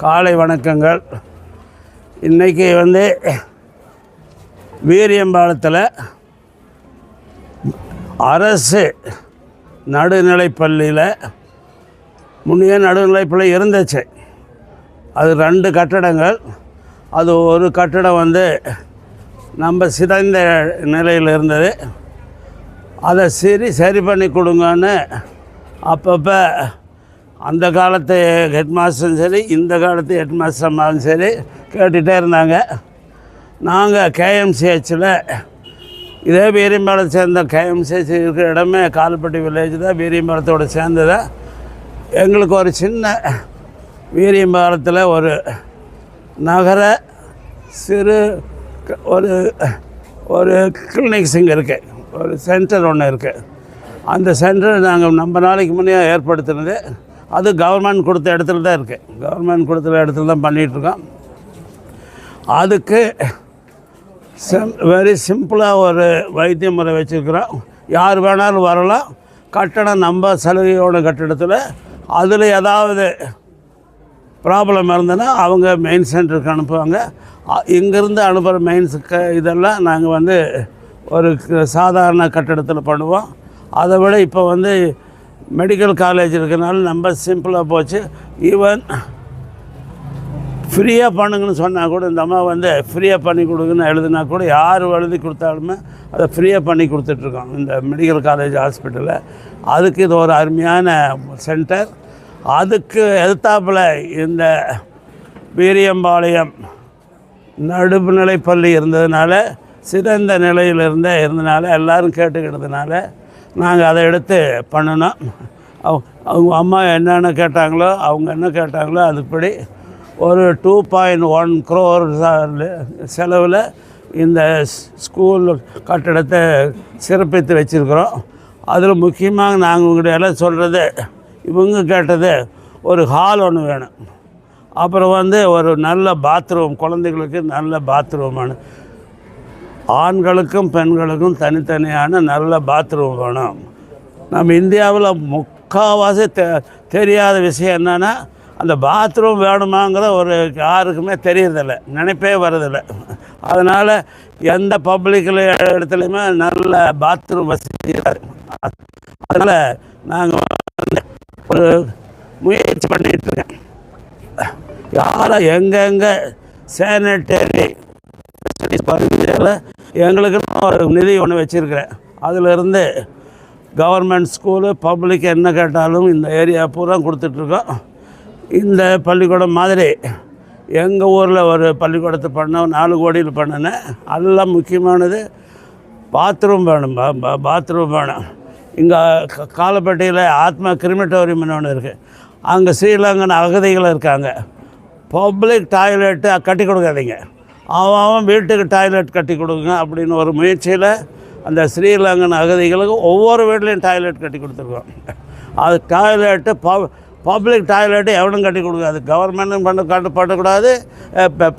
காலை வணக்கங்கள். இன்றைக்கி வந்து வீரியம்பாலத்தில் அரசு நடுநிலைப்பள்ளியில் முன்னே நடுநிலைப்பள்ளி இருந்துச்சு. அது ரெண்டு கட்டடங்கள். அது ஒரு கட்டடம் வந்து நம்ம சிதைந்த நிலையில் இருந்தது. அதை சரி சரி பண்ணி கொடுங்கன்னு அப்பப்போ அந்த காலத்து ஹெட்மாஸ்டரும் சரி இந்த காலத்து ஹெட்மாஸ்டர் அம்மாவும் சரி கேட்டுகிட்டே இருந்தாங்க. நாங்கள் கேஎம்சிஹெச்சில் இதே வீரியம்பாளம் சேர்ந்த கேஎம்சிஹெச் இருக்கிற இடமே கால்பட்டி வில்லேஜ் தான் வீரியம்பாளத்தோடு சேர்ந்தது. எங்களுக்கு ஒரு சின்ன வீரியம்பாளத்தில் ஒரு நகர சிறு ஒரு ஒரு கிளினிக்ஸ் இங்கே இருக்குது ஒரு சென்டர் ஒன்று இருக்குது அந்த சென்டர் நாங்கள் நம்ம நாளைக்கு முன்னே ஏற்படுத்தினது. அது கவர்மெண்ட் கொடுத்த இடத்துல தான் இருக்குது கவர்மெண்ட் கொடுத்த இடத்துல தான் பண்ணிகிட்ருக்கோம் அதுக்கு சிம் வெரி சிம்பிளாக ஒரு வைத்திய முறை வச்சுருக்குறோம். யார் வேணாலும் வரலாம். கட்டணம் நம்ம சலுகையோட கட்டிடத்தில் அதில் ஏதாவது ப்ராப்ளம் இருந்ததுன்னா அவங்க மெயின் சென்டருக்கு அனுப்புவாங்க. அ- இங்கேருந்து அனுப்புகிற மெயின்ஸுக்கு இதெல்லாம் நாங்கள் வந்து ஒரு சாதாரண கட்டிடத்தில் பண்ணுவோம். அதை விட இப்போ வந்து மெடிக்கல் காலேஜ் இருக்கிறனால நம்ம சிம்பிளாக போச்சு. ஈவன் ஃப்ரீயாக பண்ணுங்கன்னு சொன்னால் கூட இந்த அம்மா வந்து ஃப்ரீயாக பண்ணி கொடுங்கன்னு எழுதுனா கூட யார் எழுதி கொடுத்தாலுமே அதை ஃப்ரீயாக பண்ணி கொடுத்துட்ருக்கோம் இந்த மெடிக்கல் காலேஜ் ஹாஸ்பிட்டலில் அதுக்கு இது ஒரு அருமையான சென்டர் அதுக்கு எதிர்த்தாப்பில் இந்த வீரியம்பாளையம் நடுநிலைப்பள்ளி இருந்ததுனால சிறந்த நிலையில் இருந்த இருந்தனால எல்லோரும் கேட்டுக்கிட்டதுனால நாங்கள் அதை எடுத்து பண்ணினோம். அவங்க அம்மா என்னென்ன கேட்டாங்களோ அவங்க என்ன கேட்டாங்களோ அதுபடி ஒரு டூ பாயிண்ட் ஒன் க்ரோர் செலவில் இந்த ஸ்- ஸ்கூல் கட்டடத்தை சிறப்பித்து வச்சுருக்குறோம். அதில் முக்கியமாக நாங்கள் உங்கள்கிட்ட எல்லாம் சொல்கிறது இவங்க கேட்டது ஒரு ஹால் ஒன்று வேணும். அப்புறம் வந்து ஒரு நல்ல பாத்ரூம் குழந்தைகளுக்கு நல்ல பாத்ரூம் வேணும். ஆண்களுக்கும் பெண்களுக்கும் தனித்தனியான நல்ல பாத்ரூம் வேணும். நம்ம இந்தியாவில் முக்கால்வாசி தெ தெரியாத விஷயம் என்னென்னா அந்த பாத்ரூம் வேணுமாங்கிற ஒரு யாருக்குமே தெரியறதில்ல. நினைப்பே வரதில்லை அதனால் எந்த பப்ளிக்கில் இடத்துலையுமே நல்ல பாத்ரூம் வசதி அதனால் நாங்கள் ஒரு முயற்சி பண்ணிகிட்ருக்கேன் யாரை எங்கெங்கே சேனிட்டரி பகுதியில் எங்களுக்கு ஒரு நிதி ஒன்று வச்சுருக்கிறேன். அதிலிருந்து கவர்மெண்ட் ஸ்கூலு பப்ளிக் என்ன கேட்டாலும் இந்த ஏரியா பூரா கொடுத்துட்ருக்கோம். இந்த பள்ளிக்கூடம் மாதிரி எங்கள் ஊரில் ஒரு பள்ளிக்கூடத்தை பண்ண நாலு கோடியில் பண்ணினேன். அதெல்லாம் முக்கியமானது பாத்ரூம் வேணும் பாத்ரூம் வேணும். இங்கே காலப்பட்டியில் ஆத்மா கிரிமிட்டோரியம்னு ஒன்று இருக்குது அங்கே ஸ்ரீலங்கன் அகதிகள் இருக்காங்க. பப்ளிக் டாய்லெட்டு கட்டி கொடுக்காதீங்க. அவன் அவன் வீட்டுக்கு டாய்லெட் கட்டி கொடுங்க அப்படின்னு ஒரு முயற்சியில் அந்த ஸ்ரீலங்கன் அகதிகளுக்கு ஒவ்வொரு வீட்லேயும் டாய்லெட் கட்டி கொடுத்துருக்கோம். அது டாய்லெட்டு பப் பப்ளிக் டாய்லெட்டு எவனும் கட்டி கொடுக்காது. கவர்மெண்ட்டும் பண்ண கட்டுப்படக்கூடாது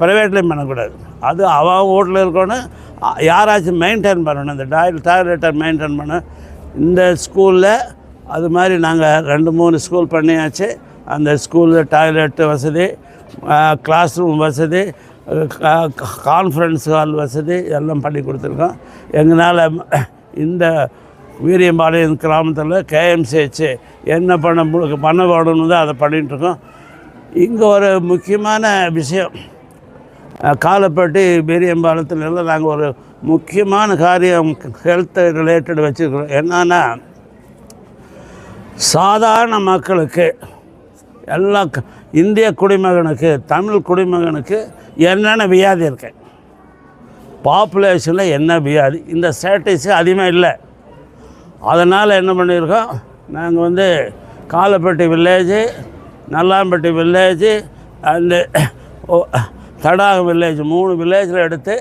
ப்ரைவேட்லேயும் பண்ணக்கூடாது. அது அவன் வீட்டில் இருக்கணும். யாராச்சும் மெயின்டைன் பண்ணணும். இந்த டாய் டாய்லெட்டை மெயின்டைன் பண்ண. இந்த ஸ்கூலில் அது மாதிரி நாங்கள் ரெண்டு மூணு ஸ்கூல் பண்ணியாச்சு. அந்த ஸ்கூலில் டாய்லெட்டு வசதி கிளாஸ் ரூம் வசதி கான்ஃபரன்ஸ் ஹால் வசதி எல்லாம் பண்ணி கொடுத்துருக்கோம். எங்களால் இந்த வீரியம்பாளையம் கிராமத்தில் கேஎம்சிஹெச் என்ன பண்ண மு- பண்ண வேணும்னு தான் அதை பண்ணிகிட்ருக்கோம் இங்கே ஒரு முக்கியமான விஷயம். காலப்பட்டு காலப்பட்டி நாங்கள் ஒரு முக்கியமான காரியம் ஹெல்த் ரிலேட்டட் வச்சுருக்கிறோம். என்னன்னா சாதாரண மக்களுக்கு எல்லா இந்திய குடிமகனுக்கு தமிழ் குடிமகனுக்கு என்னென்ன வியாதி இருக்கு? பாப்புலேஷனில் என்ன வியாதி? இந்த ஸ்டேட்டஸ் அதிகமாக இல்லை. அதனால் என்ன பண்ணியிருக்கோம்? நாங்கள் வந்து Kalappatti village Nallampatti village and Thadaga village மூணு வில்லேஜில் எடுத்து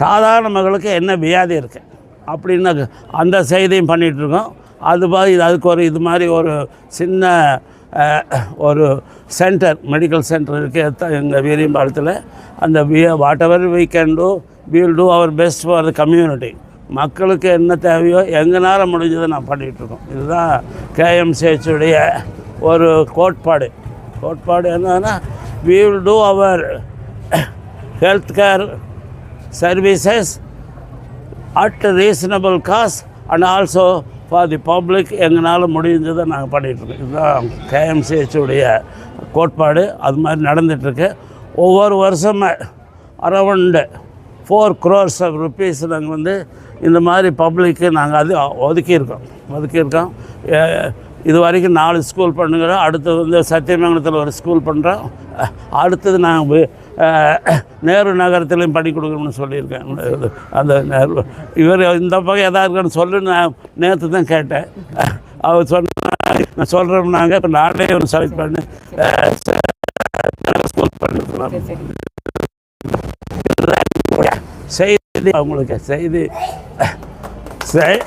சாதாரண மக்களுக்கு என்ன வியாதி இருக்குது அப்படின்னு அந்த செய்தியும் பண்ணிகிட்ருக்கோம் அது மாதிரி அதுக்கு ஒரு இது மாதிரி ஒரு சின்ன ஒரு சென்டர் மெடிக்கல் சென்டர் இருக்குது எங்கள் வீரியம்பாலத்தில் அந்த we whatever we can do we'll do our best for the community மக்களுக்கு என்ன தேவையோ எங்களால் முடிஞ்சதை நான் பண்ணிகிட்ருக்கோம் இதுதான் கேஎம்சிஹெச்சுடைய ஒரு கோட்பாடு. கோட்பாடு என்னன்னா we'll do our health care services at reasonable cost and also for the public எங்களால் முடிஞ்சதை நாங்கள் பண்ணிகிட்ருக்கோம் இதுதான் கேஎம்சிஹெச்சுடைய கோட்பாடு. அது மாதிரி நடந்துகிட்ருக்கு ஒவ்வொரு வருஷமும் around four crores of rupees நாங்கள் வந்து இந்த மாதிரி பப்ளிக்கு நாங்கள் அது ஒதுக்கியிருக்கோம். ஒதுக்கியிருக்கோம். இது வரைக்கும் நாலு ஸ்கூல் பண்ணுகிறோம். அடுத்தது வந்து சத்தியமங்கலத்தில் ஒரு ஸ்கூல் பண்ணுறோம். அடுத்தது நாங்கள் நேரு நகரத்துலேயும் பண்ணி கொடுக்கணும்னு சொல்லியிருக்கேன். அந்த நேரு இவர் இந்த பக்கம் எதாக இருக்கான்னு சொல்லு நான் நேற்று தான் கேட்டேன். அவர் சொன்ன நான் சொல்கிறோம்னாங்க இப்போ நானே ஒரு செலக்ட் பண்ணி. ஸ்கூல் பண்ணிருக்கலாம் செய்தி அவங்களுக்கு செய்தி. செய்-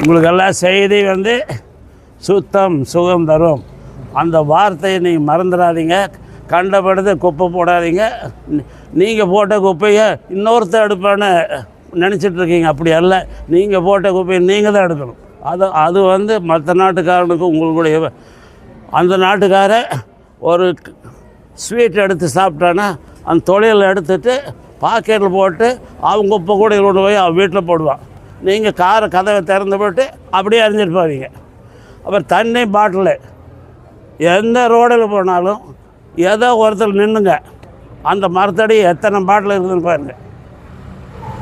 உங்களுக்கெல்லாம் செய்தி வந்து சுத்தம் சுகம் தரும். அந்த வார்த்தையை நீங்கள் மறந்துடாதீங்க. கண்டபடுத்து குப்பை போடாதீங்க. நீங்கள் போட்ட குப்பையை இன்னொருத்தர் எடுப்பேன்னு நினச்சிட்டு இருக்கீங்க. அப்படி அல்ல. நீங்கள் போட்ட குப்பையை நீங்கள் தான் எடுக்கணும். அது அது வந்து மற்ற நாட்டுக்காரனுக்கு உங்களுடைய அந்த நாட்டுக்கார ஒரு ஸ்வீட் எடுத்து சாப்பிட்டான்னா அந்த தொழில் எடுத்துட்டு பாக்கெட்டில் போட்டு அவங்க குப்பை கூட கொண்டு போய் அவன் வீட்டில் போடுவான். நீங்கள் காரை கதவை திறந்து போட்டு அப்படியே அறிஞ்சிட்டு போவீங்க. அப்புறம் தண்ணி பாட்டிலு. எந்த ரோடில் போனாலும் ஏதோ ஒருத்தர் நின்றுங்க அந்த மரத்தடி எத்தனை பாட்டில் இருக்குதுன்னு பாருங்க.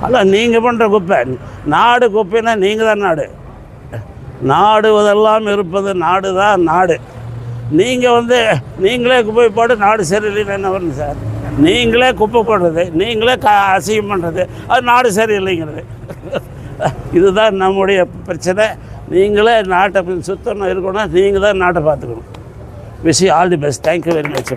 அல்ல நீங்கள் பண்ணுற குப்பை. நாடு குப்பைன்னா நீங்கள் தான் நாடு. நாடு இதெல்லாம் இருப்பது நாடு தான் நாடு. நீங்கள் வந்து நீங்களே குப்பை போட்டு நாடு சரியில்லைன்னு என்ன வரணும் சார்? நீங்களே குப்பை போடுறது நீங்களே க அசிங்கம் பண்ணுறது அது நாடு சரியில்லைங்கிறது. இதுதான் நம்முடைய பிரச்சனை. நீங்களே நாட்டை சுத்தம் இருக்கணும். நீங்கள் தான் நாட்டை பார்த்துக்கணும். Wish all the best thank you very much